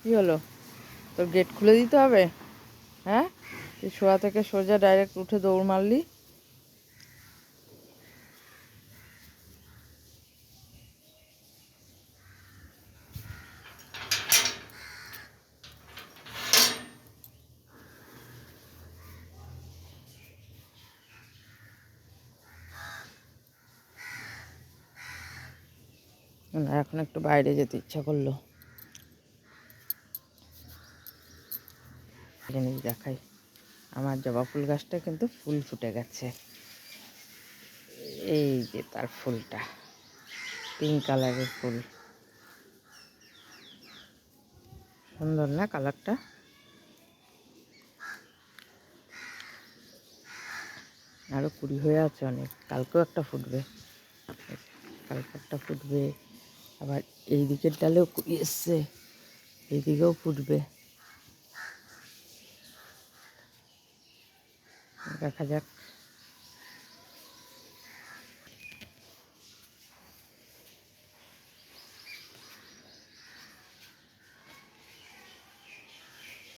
কী হলো? তোর গেট খুলে দিতে হবে? হ্যাঁ? তুই শোয়া থেকে সোজা ডাইরেক্ট উঠে দৌড় মারলি? এখন একটু বাইরে যেতে ইচ্ছা করল। জিনিস দেখাই। আমার জবা ফুল গাছটা কিন্তু ফুল ফুটে গেছে। এই যে তার ফুলটা পিঙ্ক কালারের ফুল। সুন্দর না কালারটা আরও কুড়ি হয়ে আছে অনেক। কালকেও একটা ফুটবে। কালকে একটা ফুটবে। আবার এই দিকের ডালেও কুড়ি এসছে। এইদিকেও ফুটবে। দেখা যাক।